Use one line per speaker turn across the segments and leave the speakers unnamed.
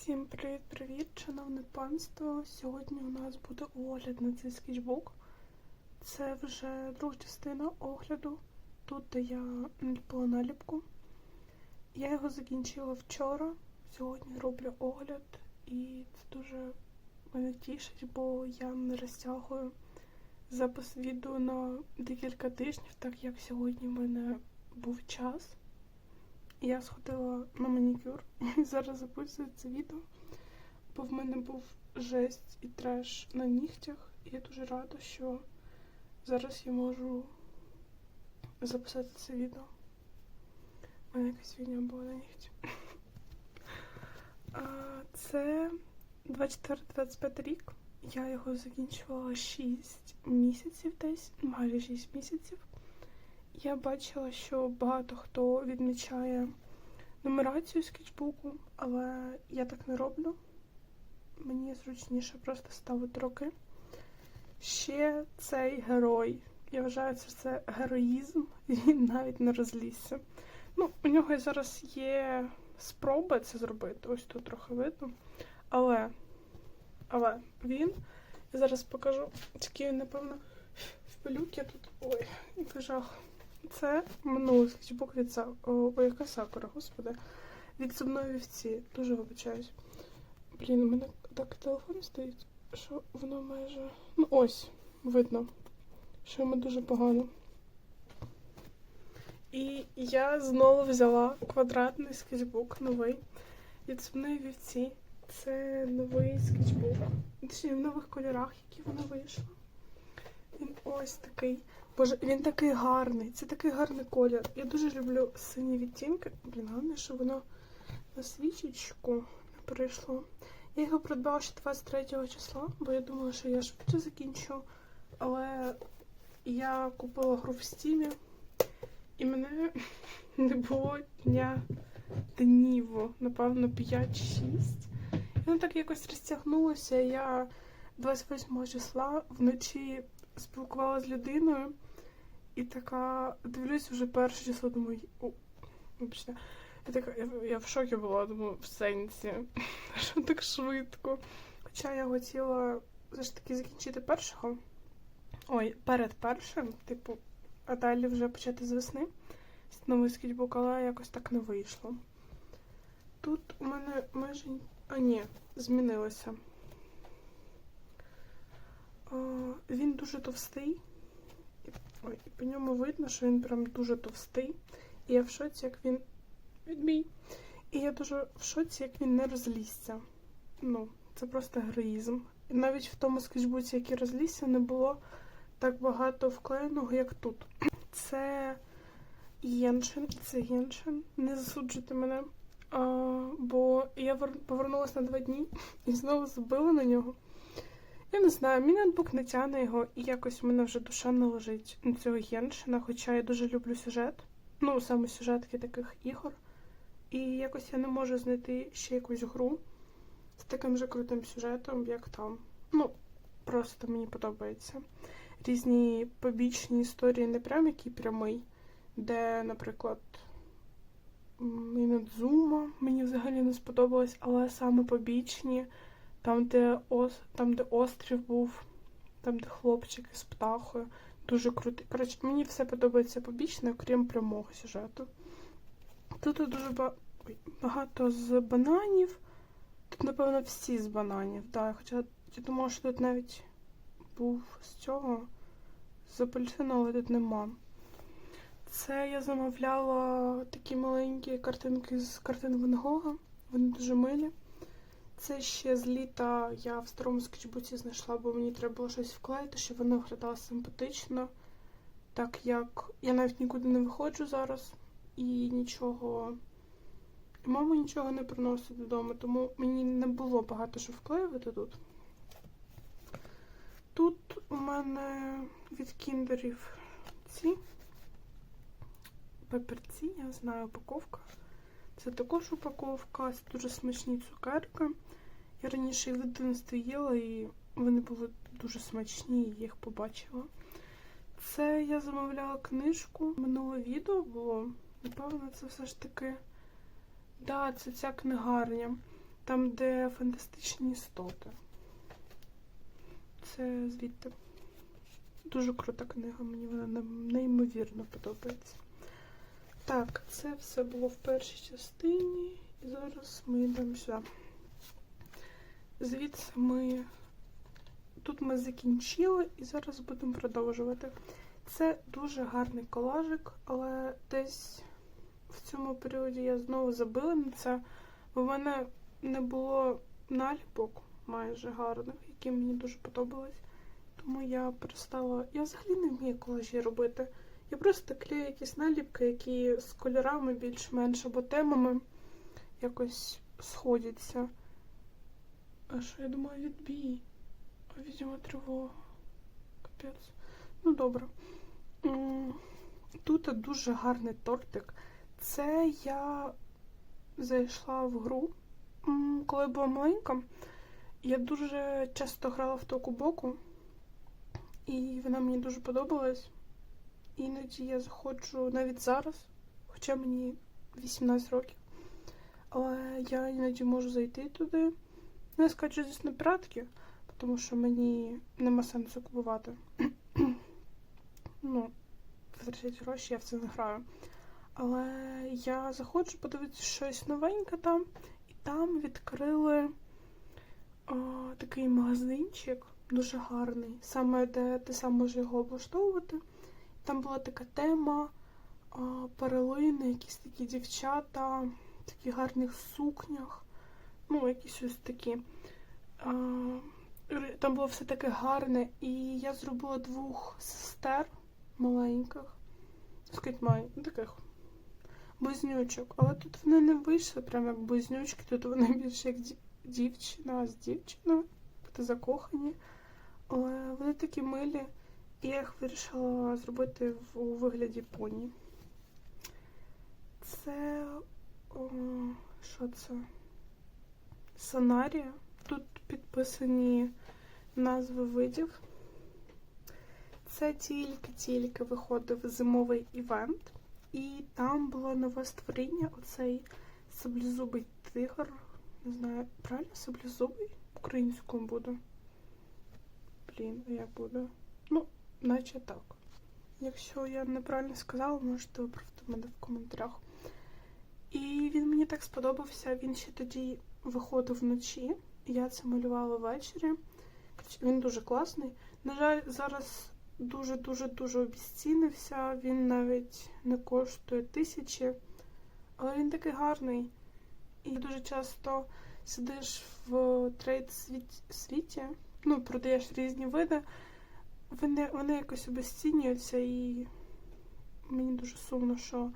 Всім привіт-привіт, шановне панство. Сьогодні у нас буде огляд на цей скетчбук. Це вже друга частина огляду. Тут де я наліпила наліпку. Я його закінчила вчора. Сьогодні роблю огляд, і це дуже мене тішить, бо я не розтягую запис відео на декілька тижнів, так як сьогодні в мене був час. Я сходила на манікюр і зараз записую це відео, бо в мене був жесть і треш на нігтях. І я дуже рада, що зараз я можу записати це відео. У мене якась фігня була на нігті. Це 24-25 рік. Я його закінчувала 6 місяців десь, майже 6 місяців. Я бачила, що багато хто відмічає нумерацію скетчбуку, але я так не роблю. Мені зручніше просто ставити роки. Ще цей герой. Я вважаю, що це героїзм, він навіть не розлізся. Ну, у нього зараз є спроба це зробити, ось тут трохи видно. Але, але він, я зараз покажу, тільки напевно, в пилюки тут. Ой, який жах. Це минулий скетчбук від Са... О, яка сакура, господи. Від зубної вівці. Дуже вибачаюсь. Блін, у мене так телефон стоїть, що воно майже. Ну ось, видно, що йому дуже погано. І я знову взяла квадратний скетчбук новий від зубної вівці. Це новий скетчбук. Точніше, в нових кольорах, які воно вийшло. Він ось такий. Боже, він такий гарний. Це такий гарний колір. Я дуже люблю сині відтінки. Блін, головне, що воно на свічечку не перейшло. Я його придбала ще 23 числа, бо я думала, що я швидше закінчу. Але я купила гру в стімі, і мене не було дня днів, напевно, 5-6. І воно так якось розтягнулося. Я 28 числа вночі спілкувалася з людиною і така дивлюсь вже перше число, думаю, о, вибачте. Я така, я, я в шокі була, думаю, в сенсі, що так швидко. Хоча я хотіла все ж таки закінчити першого. Ой, перед першим, типу, а далі вже почати з весни. Новий скетчбук, але якось так не вийшло. Тут у мене майже. А, ні, змінилося. Він дуже товстий. Ой, по ньому видно, що він прям дуже товстий. І я в шоці, як він. Відбій. І я дуже в шоці, як він не розлізся. Ну, це просто героїзм. І навіть в тому скетчбуці, який розлізся, не було так багато вклеєного, як тут. Це Єншин, це Єншин. Не засуджуйте мене. А, бо я повернулася на два дні і знову забила на нього. Я не знаю, мій ноутбук не тягне його, і якось в мене вже душа не лежить на цього Єншина, хоча я дуже люблю сюжет. Ну, саме сюжетки таких ігор. І якось я не можу знайти ще якусь гру з таким же крутим сюжетом, як там. Ну, просто мені подобається. Різні побічні історії, не прям який прямий, де, наприклад, Мінадзума мені взагалі не сподобалось, але саме побічні. Там, де ос... там, де острів був, там, де хлопчик із птахою. Дуже крутий. Коротше, мені все подобається побічне, окрім прямого сюжету. Тут дуже ба... Ой, багато з бананів. Тут, напевно, всі з бананів. Да. Хоча я думала, що тут навіть був з цього, з апельсину, але тут нема. Це я замовляла такі маленькі картинки з картин Ван Гога. Вони дуже милі. Це ще з літа я в старому скетчбуці знайшла, бо мені треба було щось вклеїти, щоб воно виглядало симпатично. Так як я навіть нікуди не виходжу зараз і нічого. І мама нічого не приносить додому, тому мені не було багато що вклеювати тут. Тут у мене від кіндерів ці паперці, я знаю, упаковка. Це також упаковка, це дуже смачні цукерки. Я раніше їх в дитинстві їла і вони були дуже смачні, і їх побачила. Це я замовляла книжку. Минуле відео було. Напевно, це все ж таки. Да, це ця книгарня. Там, де фантастичні істоти. Це звідти. Дуже крута книга, мені вона неймовірно подобається. Так, це все було в першій частині, і зараз ми йдемо сюди. Звідси ми. Тут ми закінчили і зараз будемо продовжувати. Це дуже гарний колажик, але десь в цьому періоді я знову забила на це, бо в мене не було наліпок майже гарних, які мені дуже подобались. Тому я перестала. Я взагалі не вмію колажі робити. Я просто клею якісь наліпки, які з кольорами більш-менш або темами якось сходяться. А що я думаю, відбій? А відьма тривога. Капець. Ну добре. Тут дуже гарний тортик. Це я зайшла в гру, коли була маленька. Я дуже часто грала в току боку, і вона мені дуже подобалась. Іноді я заходжу навіть зараз, хоча мені 18 років. Але я іноді можу зайти туди. Ну, я скажу, звісно, піратки, тому що мені нема сенсу купувати. ну, витрачати гроші, я в це не граю. Але я заходжу подивитися щось новеньке там, і там відкрили о, такий магазинчик, дуже гарний, саме де ти сам можеш його облаштовувати. Там була така тема перлини, якісь такі дівчата, в таких гарних сукнях. Ну, якісь ось такі. Там було все таке гарне, і я зробила двох сестер маленьких, скажіть, май, ну, таких близнючок. Але тут вони не вийшли прямо як близнючки, тут вони більше як дів- дівчина з дівчиною, та закохані. Але вони такі милі, я їх вирішила зробити у вигляді поні. Це. О, що це? Сонарія. Тут підписані назви видів. Це тільки-тільки виходив зимовий івент, і там було нове створіння, оцей саблезубий тигр. Не знаю, правильно саблезубий? Українською буде. Блін, а як буде? Ну, наче так. Якщо я неправильно сказала, можете виправити мене в коментарях. І він мені так сподобався. Він ще тоді виходив вночі. Я це малювала ввечері. Він дуже класний. На жаль, зараз дуже-дуже дуже обіцінився. Він навіть не коштує тисячі, але він такий гарний. І дуже часто сидиш в трейд світі, ну, продаєш різні види. Вони, вони якось обесцінюються, і мені дуже сумно, що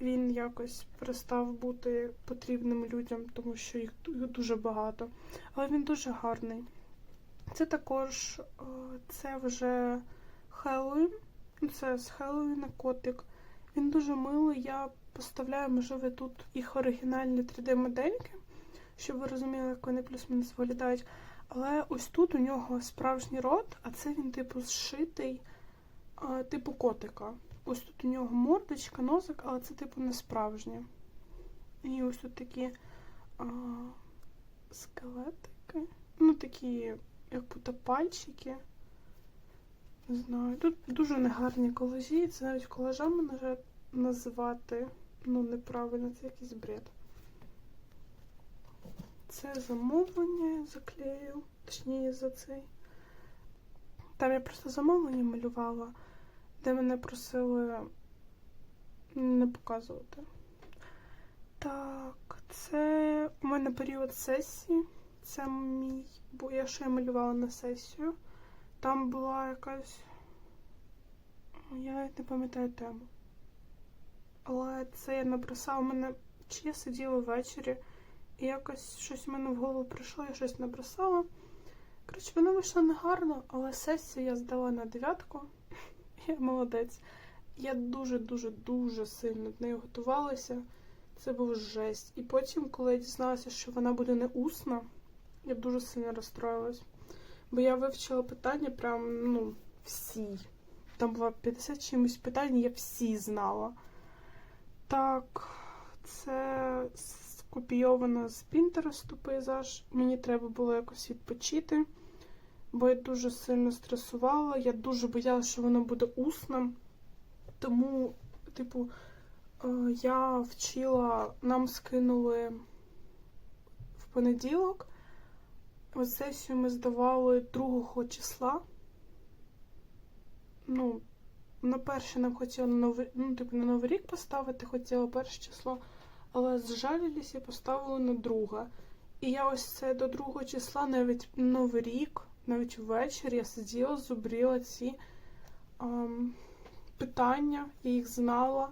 він якось перестав бути потрібним людям, тому що їх ду- дуже багато. Але він дуже гарний. Це також е, це вже Хеллоуін. Ну, Це з Хеллоуіна котик. Він дуже милий. Я поставляю, можливо, тут їх оригінальні 3D-модельки, щоб ви розуміли, як вони плюс-мінус виглядають. Але ось тут у нього справжній рот, а це він, типу, зшитий, е, типу котика. Ось тут у нього мордочка, носик, але це типу не справжнє. І ось тут такі а, скелетики. Ну, такі, як будто пальчики. Не знаю. Тут дуже негарні колажі. Це навіть колажами називати. Ну, неправильно, це якийсь бред. Це замовлення заклею. Точніше за цей. Там я просто замовлення малювала де мене просили не показувати. Так, це у мене період сесії. Це мій, бо я ще малювала на сесію. Там була якась. Я не пам'ятаю тему. Але це я набросала мене. Чи я сиділа ввечері, і якось щось у мене в голову прийшло, я щось набросала. Коротше, воно вийшло негарно, але сесію я здала на дев'ятку. Я молодець. Я дуже-дуже дуже сильно до неї готувалася. Це був жесть. І потім, коли я дізналася, що вона буде не усна, я дуже сильно розстроїлась. Бо я вивчила питання прям, ну, всі. Там було 50 чимось питань, я всі знала. Так, це з скопійована з Пінтересту пейзаж. Мені треба було якось відпочити, бо я дуже сильно стресувала. Я дуже боялася, що воно буде усним. Тому, типу, е, я вчила, нам скинули в понеділок. Ось сесію ми здавали 2 числа. Ну, на перше нам хотіли на новий, ну, типу, на Новий рік поставити, хотіла перше число, але зжалілись і поставили на друге. І я ось це до другого числа, навіть Новий рік, навіть ввечері я сиділа, зубріла ці ем, питання, я їх знала.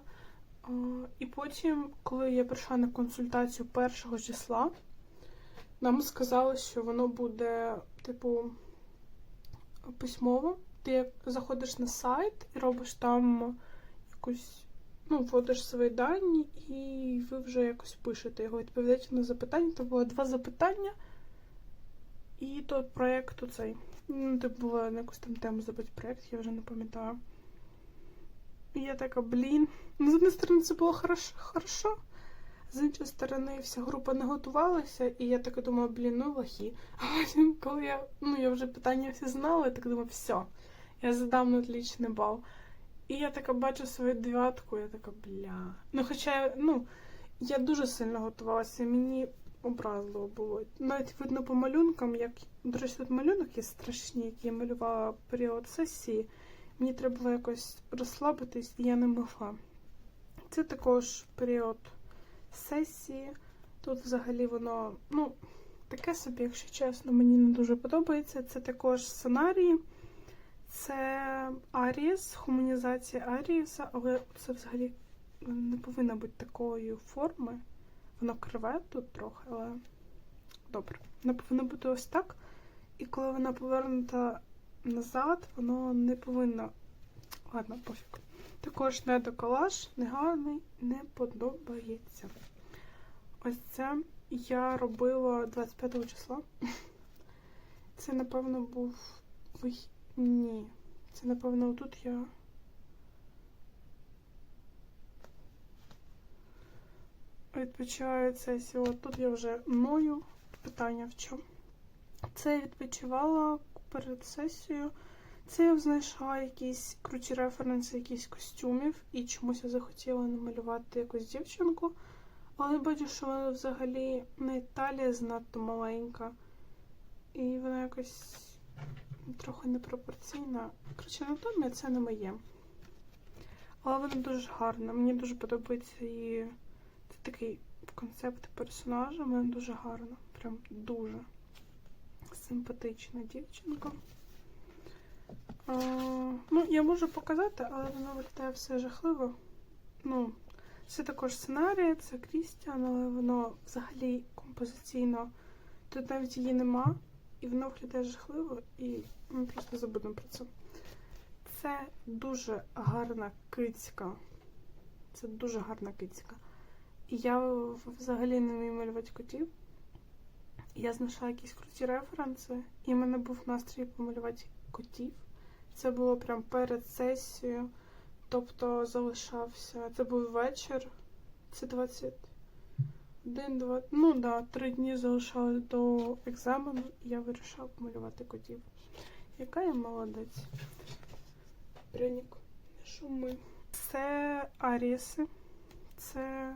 Е, і потім, коли я прийшла на консультацію першого числа, нам сказали, що воно буде, типу, письмово. Ти заходиш на сайт і робиш там якусь, ну, вводиш свої дані, і ви вже якось пишете його, відповідаєте на запитання. То було два запитання, і то проєкту цей. Ну, типу, було на якусь там тему забити проєкт, я вже не пам'ятаю. І я така, блін. Ну, з однієї сторони, це було хорошо, хорошо. З іншої сторони, вся група не готувалася, і я така думала, блін, ну лохи. А потім, коли я, ну, я вже питання всі знала, я так думаю, все, я задам на отличний бал. І я така бачу свою дев'ятку, я така, бля. Ну, хоча, ну, я дуже сильно готувалася, мені образливо було. Навіть видно по малюнкам, як, до речі, тут малюнок є страшні, які я малювала період сесії. Мені треба було якось розслабитись, і я не могла. Це також період сесії. Тут взагалі воно, ну, таке собі, якщо чесно, мені не дуже подобається. Це також сценарії, це Аріс, гуманізація Аріса, але це взагалі не повинна бути такої форми. Воно криве тут трохи, але добре. Воно повинно бути ось так. І коли вона повернута назад, воно не повинно. Ладно, пофіг. Також недоколаж, негарний, не подобається. Ось це я робила 25 числа. Це, напевно, був вих... Ні. Це, напевно, тут я. Відпочиваю сесію. От тут я вже ною. Питання в чому? Це я відпочивала перед сесією. Це я знайшла якісь круті референси, якісь костюмів, і чомусь я захотіла намалювати якусь дівчинку. Але бачу, що вона взагалі не талія занадто маленька. І вона якось трохи непропорційна. Коротше, анатомія це не моє. Але вона дуже гарна. Мені дуже подобається її. Це такий концепт персонажа. Вона дуже гарна. Прям дуже симпатична дівчинка. А, ну, я можу показати, але воно виглядає все жахливо. Ну, це також сценарій, це Крістіан, але воно взагалі композиційно. Тут навіть її нема, і воно виглядає жахливо, і ми просто забудемо про це. Це дуже гарна кицька. Це дуже гарна кицька. І я взагалі не вмію малювати котів. Я знайшла якісь круті референси, і в мене був настрій помалювати котів. Це було прям перед сесією. Тобто залишався. Це був вечір. Це 21, 2, ну да, три дні залишалось до екзамену, і я вирішила помалювати котів. Яка я молодець. Пряник, шуми. Це аріси, це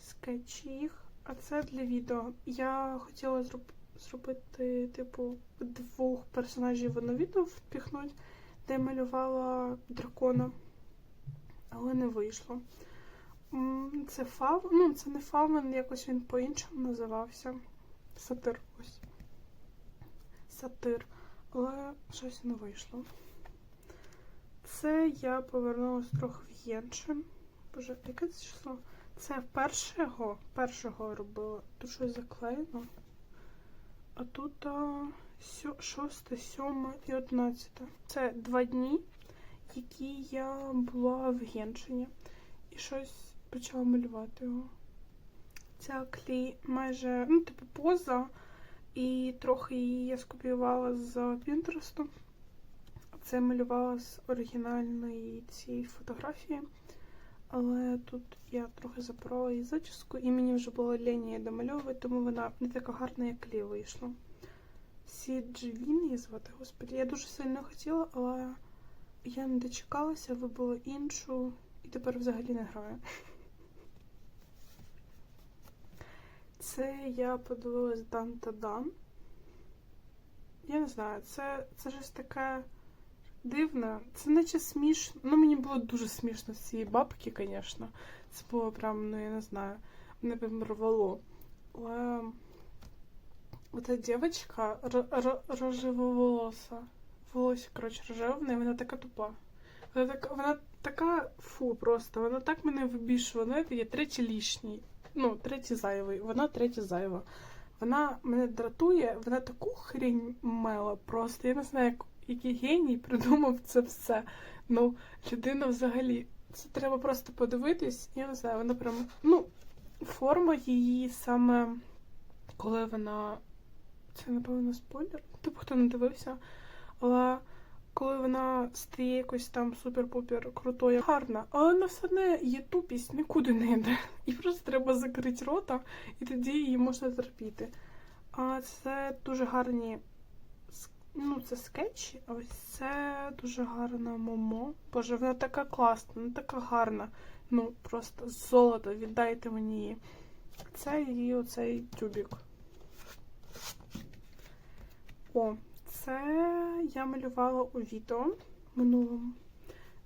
скетчі їх, а це для відео. Я хотіла зроб... зробити, типу, двох персонажів в одне відео впіхнути, де малювала дракона але не вийшло. Це фав... Ну, це не фавен, якось він по-іншому називався. Сатир ось. Сатир. Але щось не вийшло. Це я повернулася трохи в Єншин. Боже, яке це число? Це першого, першого робила. Тут щось заклеєно. А тут а, сьо, шосте, сьоме і одинадцяте. Це два дні які я була в Геншині і щось почала малювати його. Ця клей майже, ну, типу, поза, і трохи її я скопіювала з Пінтересту. Це малювала з оригінальної цієї фотографії. Але тут я трохи запорола її зачіску, і мені вже було лінія її домальовувати, тому вона не така гарна, як Лі вийшла. Сіджвін її звати, господи. Я дуже сильно хотіла, але я не дочекалася, вибила іншу і тепер взагалі не граю. Це я подивилась Дан та Дан. Я не знаю, це, це щось таке дивне. Це наче смішно. Ну, мені було дуже смішно з цієї бабки, звісно. Це було прям, ну я не знаю, мене прям. Але ота дівчинка рожевоволоса. Волосся, коротше, рожеве, в неї, вона така тупа. Вона така, вона така фу просто. Вона так мене вибішувала. Знаєте, я третій лишній. Ну, третій зайвий. Вона третя зайва. Вона мене дратує, вона таку хрінь мела просто. Я не знаю, як, який геній придумав це все. Ну, людина взагалі. Це треба просто подивитись. Я не знаю, вона прям. Ну, форма її саме, коли вона. Це, напевно, спойлер. Типу, хто не дивився. Але коли вона стає якось там супер-пупер крутою, гарна, але вона все одно є тупість, нікуди не йде. І просто треба закрити рота, і тоді її можна терпіти. А це дуже гарні ну, це скетчі, а ось це дуже гарна момо. Боже, вона така класна, вона така гарна. Ну, просто золото, віддайте мені її. Це її оцей тюбік. О, це я малювала у відео минулому.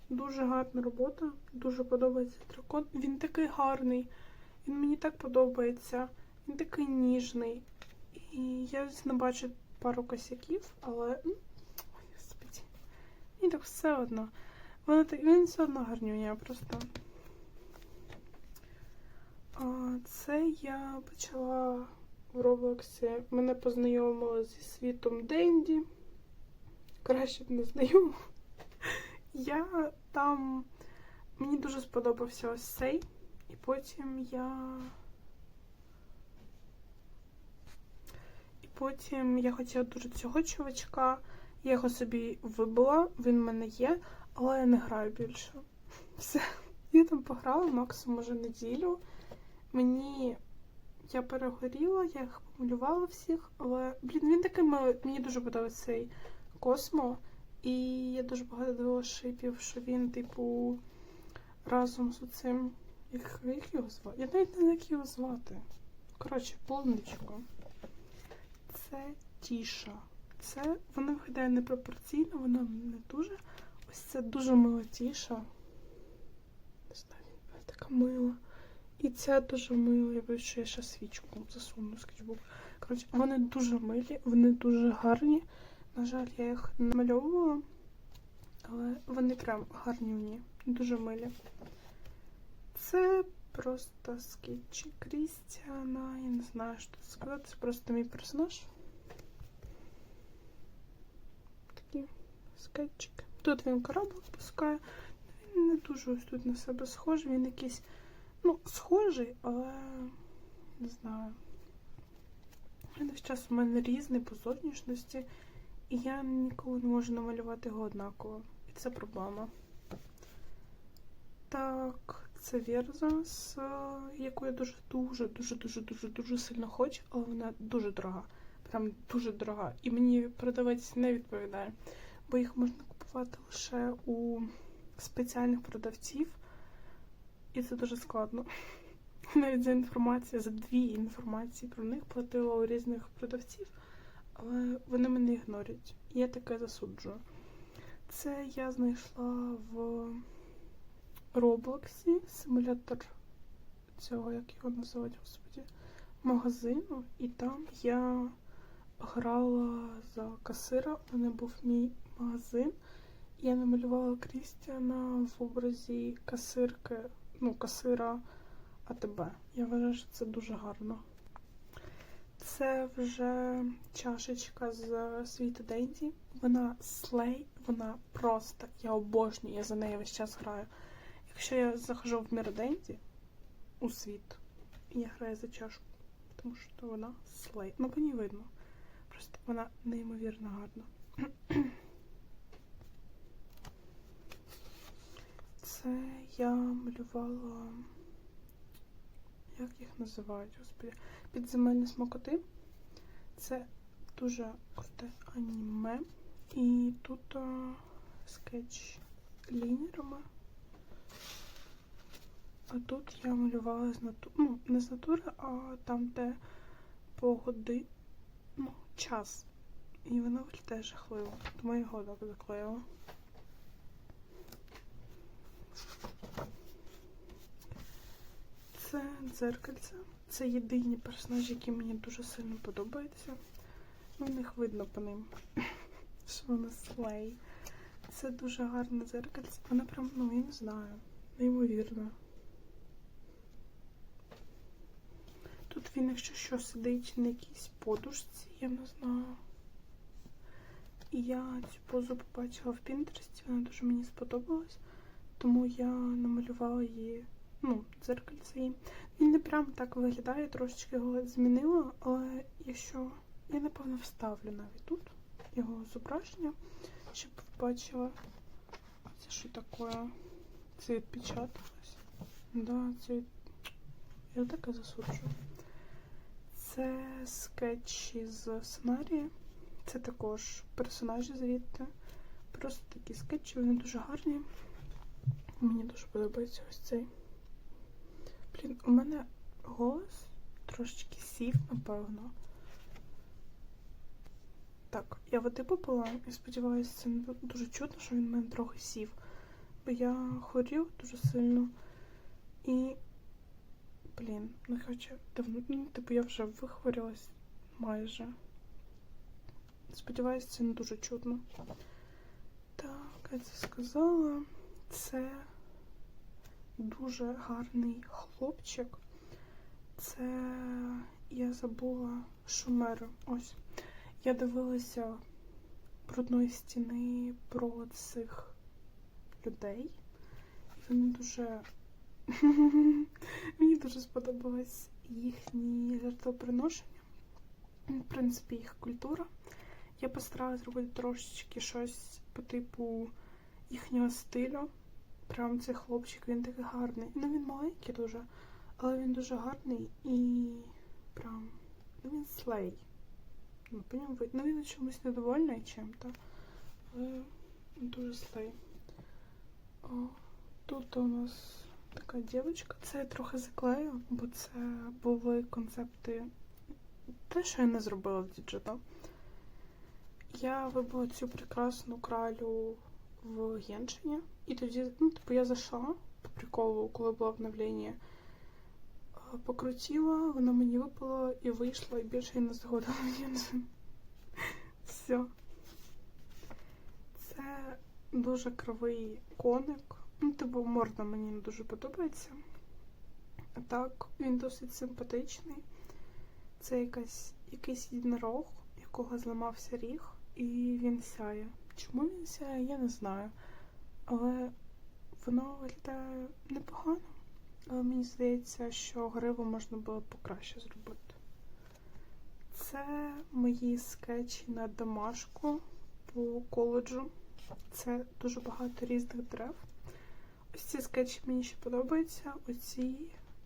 Дуже гарна робота, дуже подобається дракон. Він такий гарний, він мені так подобається. Він такий ніжний. І я звісно бачу пару косяків, але. Ой, господи. Мені так все одно. Вона так... Він все одно гарнюня, просто. Це я почала в Роблоксі. Мене познайомили зі світом Денді. Краще б не знайомо. Я там. Мені дуже сподобався ось цей. І потім я. І потім я хотіла дуже цього чувачка. Я його собі вибила, він в мене є, але я не граю більше. Все. Я там пограла максимум може неділю. Мені я перегоріла, я їх помалювала всіх, але блін, він такий. Мені дуже подобається цей космо. І я дуже багато дивилася шипів, що він, типу, разом з цим. Як, як його звати? Я навіть не знаю, як його звати. Коротше, повничко. Це тіша. Це вона виглядає непропорційно, вона не дуже. Ось це дуже мила тіша. Не знаю, така мила. І ця дуже мила. Я боюсь, що я ще свічку засуну скетчбук. Коротше, вони дуже милі, вони дуже гарні. На жаль, я їх намальовувала, але вони прям гарні мені, дуже милі. Це просто скетчі Крістіана. Я не знаю, що це сказати. Це просто мій персонаж. Такі скетчики. Тут він кораблик пускає. Він не дуже ось тут на себе схожий. Він якийсь, ну, схожий, але не знаю. Весь час у мене різний по зовнішності. І я ніколи не можу намалювати його однаково. І це проблема. Так, це Верза, з е, яку я дуже дуже дуже дуже дуже дуже сильно хочу, але вона дуже дорога. Прям дуже дорога. І мені продавець не відповідає, бо їх можна купувати лише у спеціальних продавців, і це дуже складно. Навіть за інформацію, за дві інформації про них платила у різних продавців але вони мене ігнорять. Я таке засуджую. Це я знайшла в Роблоксі симулятор цього, як його називають, господі, магазину. І там я грала за касира. У мене був мій магазин. Я намалювала Крістіана в образі касирки, ну, касира АТБ. Я вважаю, що це дуже гарно. Це вже чашечка з світу Денді. Вона слей, вона просто. Я обожнюю, я за нею весь час граю. Якщо я захожу в мір Денді у світ, я граю за чашку, тому що вона слей. Ну, по ній видно. Просто вона неймовірно гарна. Це я малювала. Як їх називають, господи? Підземельні смокоти. Це дуже круте аніме. І тут а, скетч лінерами. А тут я малювала з натури, ну, не з натури, а там, де погоди, ну, час. І воно виглядає жахливо. Тому я його так заклеїла. Це дзеркальце. Це єдині персонажі, які мені дуже сильно подобаються. В них видно по ним, що вони слей. Це дуже гарне дзеркальце. Воно прям, ну, я не знаю, неймовірно. Тут він, якщо що, сидить на якійсь подушці, я не знаю. І я цю позу побачила в Пінтересті, вона дуже мені сподобалась, тому я намалювала її, ну, дзеркальце її. Він не прям так виглядає, трошечки його змінила, але якщо я напевно вставлю навіть тут його зображення, щоб бачила. Це що таке? Це відпечаталось. Да, це я таке засуджую. Це скетчі з сценарії. Це також персонажі звідти. Просто такі скетчі, вони дуже гарні. Мені дуже подобається ось цей. Блін, у мене голос трошечки сів, напевно. Так, я води попила і сподіваюся, це не дуже чутно, що він в мене трохи сів. Бо я хворів дуже сильно. І. Блін, ну хоча давно, ну, типу я вже вихворілась майже. Сподіваюсь, це не дуже чутно. Так, я це сказала. Це дуже гарний хлопчик. Це я забула Шумер. Ось. Я дивилася брудної стіни про цих людей. Вони дуже. Мені дуже сподобалось їхні жертвоприношення. В принципі, їх культура. Я постаралася зробити трошечки щось по типу їхнього стилю. Прям цей хлопчик, він такий гарний. Ну він маленький дуже, але він дуже гарний і прям ну він слей. Ну, по ньому видно. Ну, він чомусь недовольний чим-то. Але дуже слей. О, тут у нас така дівчинка. Це я трохи заклею, бо це були концепти. Те, що я не зробила в діджитал. Я вибила цю прекрасну кралю в Геншині. І тоді, ну, типу, я зайшла по приколу, коли було обновлення. Покрутила, вона мені випала і вийшла, і більше я не заходила в Геншин. Все. Це дуже кривий коник. Ну, типу, морда мені не дуже подобається. А так, він досить симпатичний. Це якась, якийсь єдинорог, якого зламався ріг, і він сяє. Чому він сяє, я не знаю. Але воно виглядає непогано. Але мені здається, що гриву можна було покраще зробити. Це мої скетчі на домашку по коледжу. Це дуже багато різних дерев. Ось ці скетчі мені ще подобаються, оці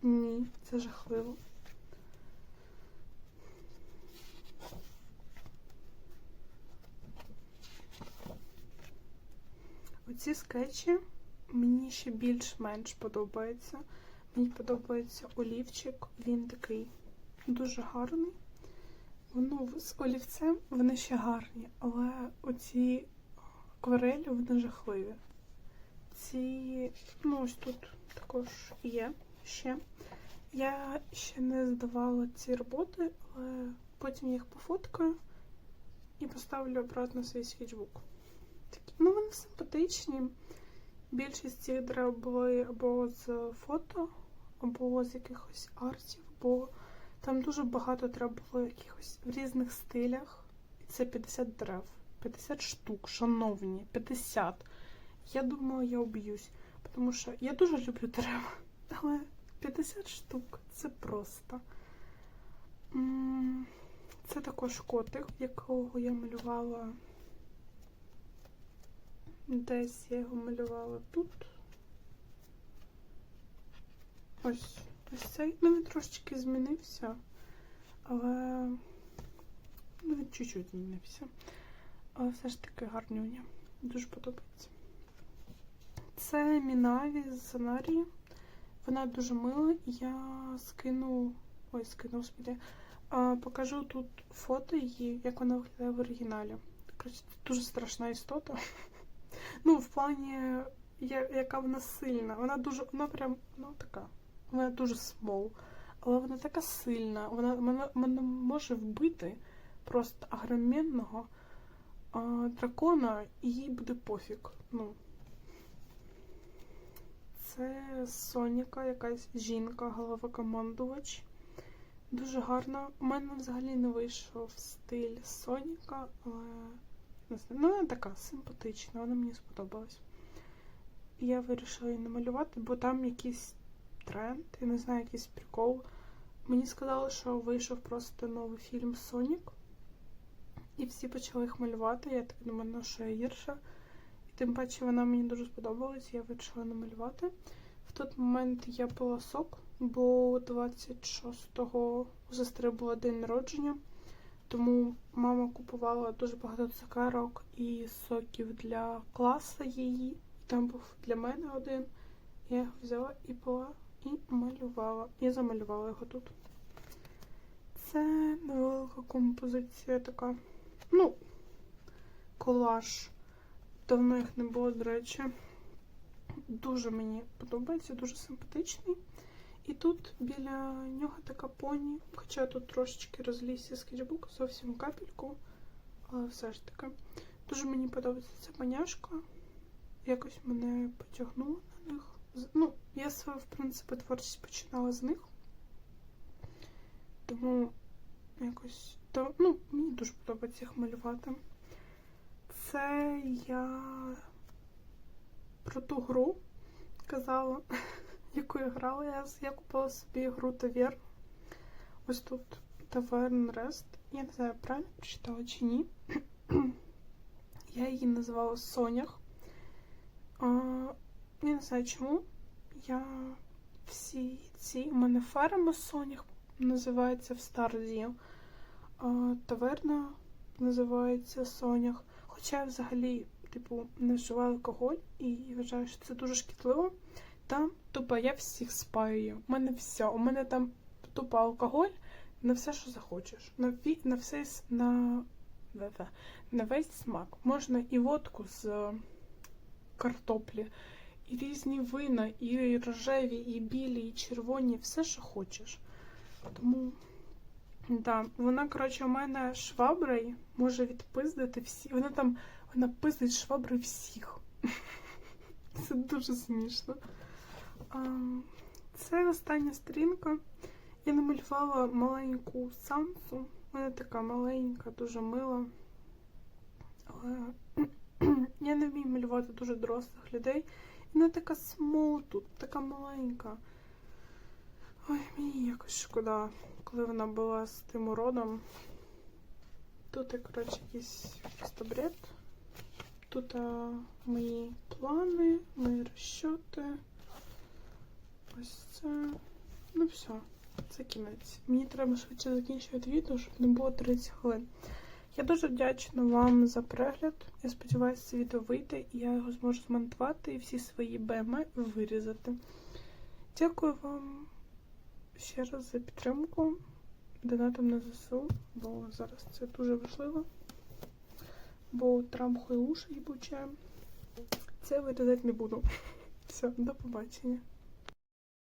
ні, це жахливо. Оці скетчі мені ще більш-менш подобаються. Мені подобається олівчик, він такий дуже гарний. Воно з олівцем вони ще гарні, але оці акварелі вони жахливі. Ці, ну ось тут також є ще. Я ще не здавала ці роботи, але потім їх пофоткаю і поставлю обратно свій. Такі, ну, симпатичні. Більшість цих дерев були або з фото, або з якихось артів, бо там дуже багато треба було якихось в різних стилях. І це 50 дерев. 50 штук, шановні, 50. Я думаю, я об'юсь, тому що я дуже люблю дерева, але 50 штук це просто. Це також котик, якого я малювала. Десь я його малювала тут. Ось ось цей. Ну він трошечки змінився, але ну, він чуть-чуть змінився. Але все ж таки гарнюня. Дуже подобається. Це Мінаві з Санарії. Вона дуже мила. Я скину. Ой, скину, господи. Покажу тут фото її, як вона виглядає в оригіналі. Коротше, дуже страшна істота. Ну, в плані, я- яка вона сильна. Вона дуже, вона прям, ну така. Вона дуже смол. Але вона така сильна. Вона мене, мене може вбити просто агроменного а, дракона, і їй буде пофіг. Ну. Це Соніка, якась жінка, головокомандувач. Дуже гарна. У мене взагалі не вийшов стиль Соніка, але не знаю. Ну, вона така симпатична, вона мені сподобалась. І я вирішила її намалювати, бо там якийсь тренд, я не знаю, якийсь прикол. Мені сказали, що вийшов просто новий фільм Сонік. І всі почали їх малювати. Я так думаю, ну що я гірша. І тим паче вона мені дуже сподобалась, я вирішила намалювати. В той момент я пила сок, бо 26-го у сестри було день народження, тому мама купувала дуже багато цукерок і соків для класу її. Там був для мене один. Я його взяла і пила, і малювала. І замалювала його тут. Це невелика композиція така. Ну, колаж. Давно їх не було, до речі. Дуже мені подобається, дуже симпатичний. І тут біля нього така поні, хоча тут трошечки розлізся скетчбук, зовсім капельку, але все ж таки. Дуже мені подобається ця поняшка. Якось мене потягнуло на них. Ну, я свою, в принципі, творчість починала з них. Тому якось. То, ну, мені дуже подобається їх малювати. Це я про ту гру казала, яку я грала. Я, я купила собі гру Таверн. Ось тут Таверн Рест. Я не знаю, правильно прочитала чи ні. Я її називала Сонях. Я не знаю чому. Я всі ці. У мене ферма Сонях називається в Старді. Таверна називається Сонях. Хоча я взагалі, типу, не вживаю алкоголь і вважаю, що це дуже шкідливо. Там тупо я всіх спаю. У мене все. У мене там тупо алкоголь на все, що захочеш. На, на все на... на весь смак. Можна і водку з е, картоплі, і різні вина, і рожеві, і білі, і червоні, все, що хочеш. Тому. Да, вона, коротше, у мене шваброю може відпиздити всі. Вона там вона пиздить шваброю всіх. Це дуже смішно. А, Це остання сторінка. Я намалювала маленьку самцу. Вона така маленька, дуже мила. Але я не вмію малювати дуже дорослих людей. І вона така смол тут, така маленька. Ой, мені якось шкода, коли вона була з тим уродом. Тут, я, коротше, якийсь бред. Тут а, мої плани, мої розчоти. Ось це. Ну все, це кінець. Мені треба швидше закінчувати відео, щоб не було 30 хвилин. Я дуже вдячна вам за перегляд. Я сподіваюся, це відео вийде і я його зможу змонтувати і всі свої БМ вирізати. Дякую вам ще раз за підтримку донатом на ЗСУ, бо зараз це дуже важливо. Бо Трамп хуйлуша їбуче. Це вирізати не буду. Все, до побачення.